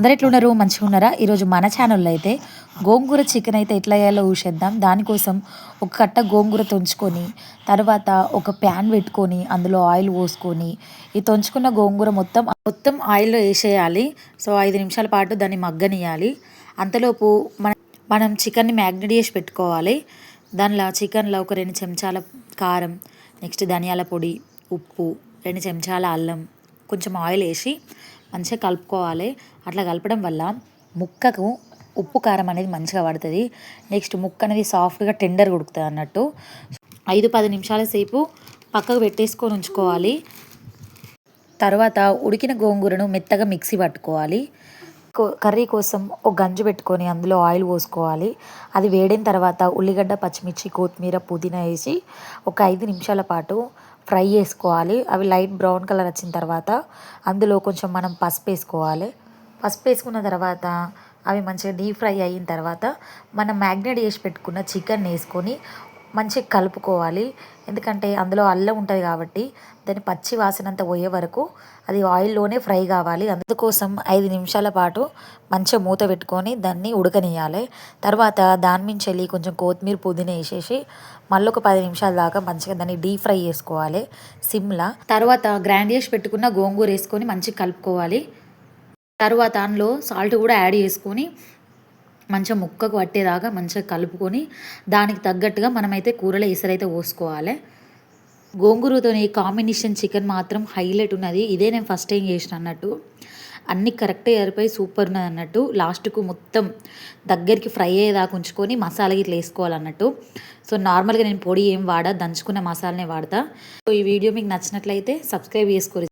అందరు ఎట్లున్నారు మంచిగా ఉన్నారా ఈరోజు మన ఛానల్లో అయితే గోంగూర చికెన్ అయితే ఎట్లా వేయాలో ఊసేద్దాం. దానికోసం ఒక కట్ట గోంగూర తుంచుకొని తర్వాత ఒక ప్యాన్ పెట్టుకొని అందులో ఆయిల్ పోసుకొని ఈ తుంచుకున్న గోంగూర మొత్తం మొత్తం ఆయిల్లో వేసేయాలి. సో ఐదు నిమిషాల పాటు దాన్ని మగ్గనియాలి అంతలోపు మన మనం చికెన్ని మ్యాగ్నెట్ చేసి పెట్టుకోవాలి. దానిలో చికెన్లో ఒక రెండు చెంచాల కారం నెక్స్ట్ ధనియాల పొడి ఉప్పు రెండు చెంచాల అల్లం కొంచెం ఆయిల్ వేసి మంచిగా కలుపుకోవాలి. అట్లా కలపడం వల్ల ముక్కకు ఉప్పు కారం అనేది మంచిగా పడుతుంది. నెక్స్ట్ ముక్క అనేది సాఫ్ట్గా టెండర్ ఉడుకుతుంది అన్నట్టు. ఐదు పది నిమిషాల సేపు పక్కకు పెట్టేసుకొని ఉంచుకోవాలి. తర్వాత ఉడికిన గోంగూరను మెత్తగా మిక్సీ పట్టుకోవాలి. కర్రీ కోసం ఒక గంజు పెట్టుకొని అందులో ఆయిల్ పోసుకోవాలి. అది వేడిన తర్వాత ఉల్లిగడ్డ పచ్చిమిర్చి కొత్తిమీర పుదీనా వేసి ఒక ఐదు నిమిషాల పాటు ఫ్రై చేసుకోవాలి. అవి లైట్ బ్రౌన్ కలర్ వచ్చిన తర్వాత అందులో కొంచెం మనం పసుపు వేసుకోవాలి. పసుపు వేసుకున్న తర్వాత అవి మంచిగా డీప్ ఫ్రై అయిన తర్వాత మనం మ్యాగ్నేట్ చేసి పెట్టుకున్న చికెన్ వేసుకొని మంచిగా కలుపుకోవాలి. ఎందుకంటే అందులో అల్లం ఉంటుంది కాబట్టి దాని పచ్చి వాసన అంతా పోయే వరకు అది ఆయిల్లోనే ఫ్రై కావాలి. అందుకోసం ఐదు నిమిషాల పాటు మంచిగా మూత పెట్టుకొని దాన్ని ఉడకనియాలి తర్వాత దాని మించి వెళ్ళి కొంచెం కొత్తిమీర పుదీనా వేసేసి మళ్ళీ ఒక పది నిమిషాల దాకా మంచిగా దాన్ని డీప్ ఫ్రై చేసుకోవాలి సిమ్లా. తర్వాత గ్రైండ్ చేసి పెట్టుకున్న గోంగూర వేసుకొని మంచిగా కలుపుకోవాలి. తర్వాత దానిలో సాల్ట్ కూడా యాడ్ చేసుకొని మంచిగా ముక్కకు పట్టేదాకా మంచిగా కలుపుకొని దానికి తగ్గట్టుగా మనమైతే కూరలో ఎసరైతే పోసుకోవాలి. గోంగూరతోని కాంబినేషన్ చికెన్ మాత్రం హైలైట్ ఉన్నది. ఇదే నేను ఫస్ట్ టైం చేసిన అన్నట్టు. అన్ని కరెక్ట్ ఏరిపోయి సూపర్ ఉన్నది అన్నట్టు. లాస్ట్కు మొత్తం దగ్గరికి ఫ్రై అయ్యేదాకా ఉంచుకొని మసాలా ఇట్లా వేసుకోవాలన్నట్టు సో నార్మల్గా నేను పొడి ఏం వాడా దంచుకున్న మసాలానే వాడతా. సో ఈ వీడియో మీకు నచ్చినట్లయితే సబ్స్క్రైబ్ చేసుకోరు